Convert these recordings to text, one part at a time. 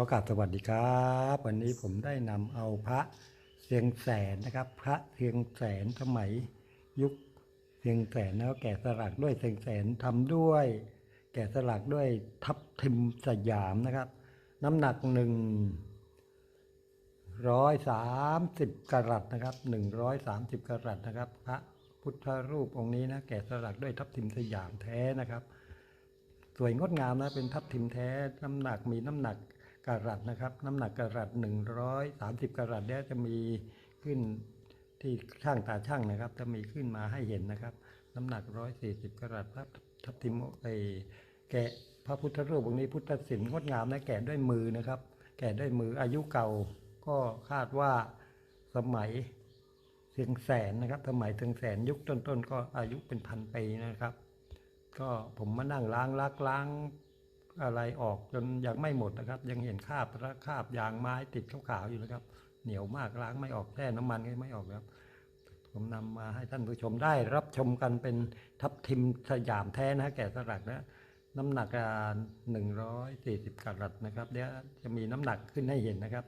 อกราบสวัสดีครับ วันนี้ผมได้นำเอาพระเสียงแสนนะครับ พระเสียงแสนสมัยยุคเสียงแสนแล้วแกะสลักด้วยเสียงแสนทำด้วย แกะสลักด้วยทับทิมสยามนะครับ น้ำหนักหนึ่งร้อยสามสิบกรัตนะครับหนึ่งร้อยสามสิบกรัตนะครับ พระพุทธรูปองค์นี้นะแกะสลักด้วยทับทิมสยามแท้นะครับ สวยงดงามนะเป็นทับทิมแท้น้ำหนักมีน้ำหนัก กะรัตนะครับ น้ำหนักกะรัตหนึ่งร้อยสามสิบกะรัตเนี่ยจะมีขึ้นที่ช่างตาช่างนะครับ จะมีขึ้นมาให้เห็นนะครับ น้ำหนักร้อยสี่สิบกะรัตพระทับทิมไอแกะพระพุทธรูปองค์นี้พุทธศิลป์งดงามนะแกะด้วยมือนะครับ แกะด้วยมืออายุเก่าก็คาดว่าสมัยเสียงแสนนะครับสมัยเสียงแสนยุคต้นๆก็อายุเป็นพันปีนะครับ ก็ผมมานั่งล้างลักล้าง อะไรออกจนยังไม่หมดนะครับ ยังเห็นคราบและคราบยางไม้ติดขาวๆอยู่นะครับ เหนียวมากล้างไม่ออกแค่น้ำมันก็ไม่ออกครับ ผมนำมาให้ท่านผู้ชมได้รับชมกันเป็นทับทิมสยามแท้นะแก่สลักนะน้ำหนักหนึ่งร้อยสี่สิบกรัตนะครับเดี๋ยวจะมีน้ำหนักขึ้นให้เห็นนะครับ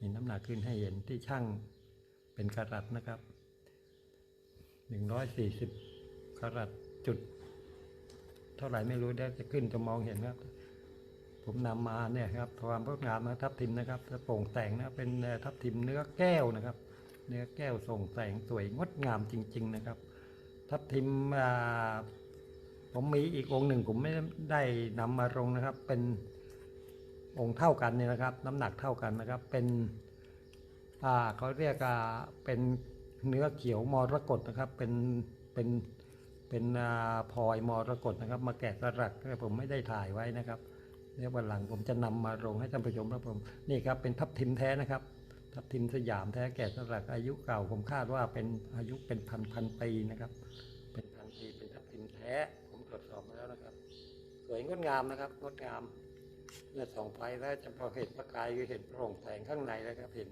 มีน้ำหนักขึ้นให้เห็นที่ช่างเป็นกรัตนะครับหนึ่งร้อยสี่สิบกรัตจุด เท่าไหร่ไม่รู้เดี๋ยวจะขึ้นจะมองเห็นครับ ผมนำมาเนี่ยครับความงดงามนะทับทิมนะครับจะโปร่งแต่งนะเป็นทับทิมเนื้อแก้วนะครับ เนื้อแก้วส่งแสงสวยงดงามจริง ๆนะครับ ทับทิมผมมีอีกองค์หนึ่งผมไม่ได้นำมาลงนะครับ เป็นองค์เท่ากันเนี่ยนะครับ น้ำหนักเท่ากันนะครับ เป็นเขาเรียกเป็นเนื้อเขียวมรกตนะครับ เป็นเป็นเป็นพลอยมรกตนะครับ มาแกะสลักแต่ผมไม่ได้ถ่ายไว้นะครับ เดี๋ยววันหลังผมจะนำมาลงให้ท่านผู้ชมรับผมนี่ครับเป็นทับทิมแท้นะครับ ทับทิมสยามแท้แกะสลักอายุเก่าผมคาดว่าเป็นอายุเป็นพันพันปีนะครับ เป็นพันปีเป็นทับทิมแท้ ผมตรวจสอบมาแล้วนะครับ สวยงดงามนะครับงดงามเมื่อส่องไฟแล้วจะพอเห็นประกายคือเห็นโปร่งแสงข้างในนะครับ เห็น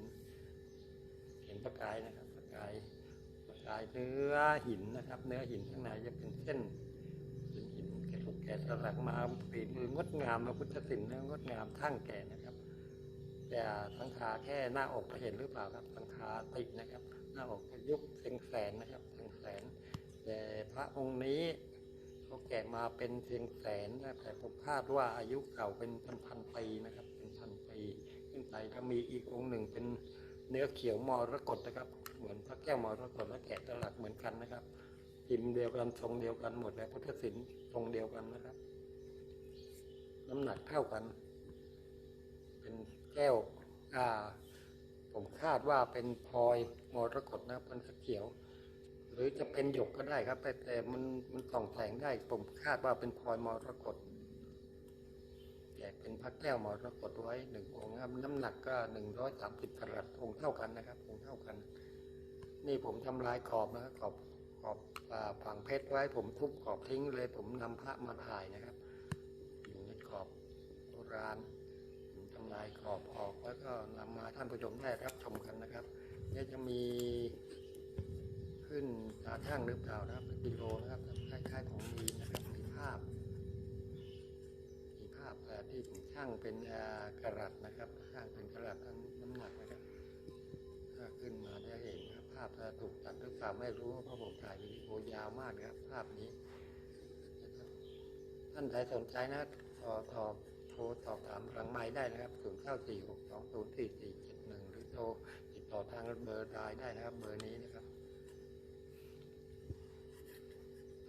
เห็นประกายนะครับ ประกายประกายเนื้อหินนะครับ เนื้อหินข้างในจะเป็นเส้น สลักมาปีมืองดงามนะพุทธศิลป์งดงามทั้งแก่นะครับแต่สังขาแค่หน้าอกเห็นหรือเปล่าครับ สังขาติดนะครับ หน้าอกยุคเสียงแสนนะครับเสียงแสน แต่พระองค์นี้เขาแกะมาเป็นเสียงแสนนะแต่ผมคาดว่าอายุเก่าเป็นพันพันๆปีนะครับ เป็นพันปีขึ้นไปถ้ามีอีกองค์หนึ่งเป็นเนื้อเขียวมรกตนะครับ เหมือนพระแก้วมรกตและแกะสลักเหมือนกันนะครับ พิมพ์เดียวกันทรงเดียวกันหมดและพุทธศิลป์ทรงเดียวกันนะครับ น้ำหนักเท่ากัน เป็นแก้ว อ่า ผมคาดว่าเป็นพลอยมรกตนะครันสีเขียว หรือจะเป็นหยกก็ได้ครับ แต่แต่มันมันส่องแสงได้ ผมคาดว่าเป็นพลอยมรกตแจกเป็นพระแก้วมรกตไว้หนึ่งองค์ครับ น้ำหนักก็หนึ่งร้อยสามสิบกรัตองค์เท่ากันนะครับองค์เท่ากัน นี่ผมทำลายขอบนะครับขอบ ขอบอ่าฝังเพชรไว้ผมทุบขอบทิ้งเลยผมนำพระมาถ่ายนะครับ อยู่ในขอบโบราณผมทำลายขอบออกแล้วก็นำมาท่านผู้ชมได้รับชมกันนะครับเดี๋ยจะมีขึ้นตาช่างหรือเปล่านะครับเป็นกิโลนะครับคล้ายๆของมีนะครับมีภาพมีภาพที่ผมช่างเป็นกระรัตนะครับช่างเป็นกระรัตน้ำาพจะถูกตัดหรือเปล่าไม่รู้เพราะผมถ่ายวิดีโอยาวมากนะครับ ภาพนี้ ท่านใดสนใจนะต่อต่อโทรสอบถามหลังไม้ได้นะครับ0 9 4 6 2 0 4 4 7 1 หรือโทรติดต่อทางเบอร์ไลน์ได้นะครับ เบอร์นี้นะครับ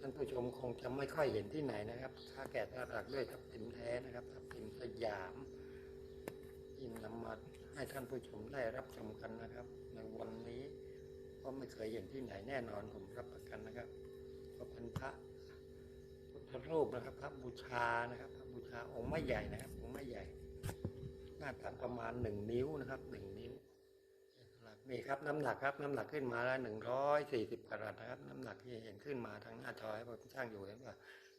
ท่านผู้ชมคงจะไม่ค่อยเห็นที่ไหนนะครับถ้าแกะสลักด้วยทับทิมแท้นะครับทับทิมสยามที่นำมาให้ท่านผู้ชมได้รับชมกันนะครับ ในวันนี้ ก็ไม่เคยเห็นที่ไหนแน่นอนผมรับประกันนะครับก็เป็นพระพุทธรูปนะครับ พระบูชานะครับ พระบูชาองค์ไม่ใหญ่นะครับองค์ไม่ใหญ่หน้าตักประมาณหนึ่งนิ้วนะครับหนึ่งนิ้วนี่ครับน้ำหนักครับ น้ำหนักขึ้นมาแล้วหนึ่งร้อยสี่สิบกรัตนะครับ น้ำหนักที่เห็นขึ้นมาทางหน้าจอให้ผมช่างอยู่เห็นว่า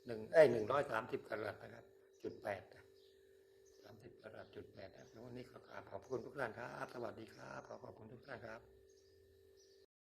หนึ่งเอ้ยหนึ่งร้อยสามสิบกรัตนะครับ จุดแปดสามสิบกรัตจุดแปดนะครับวันนี้ขอขอบคุณทุกท่านครับ สวัสดีครับขอขอบคุณทุกท่านครับ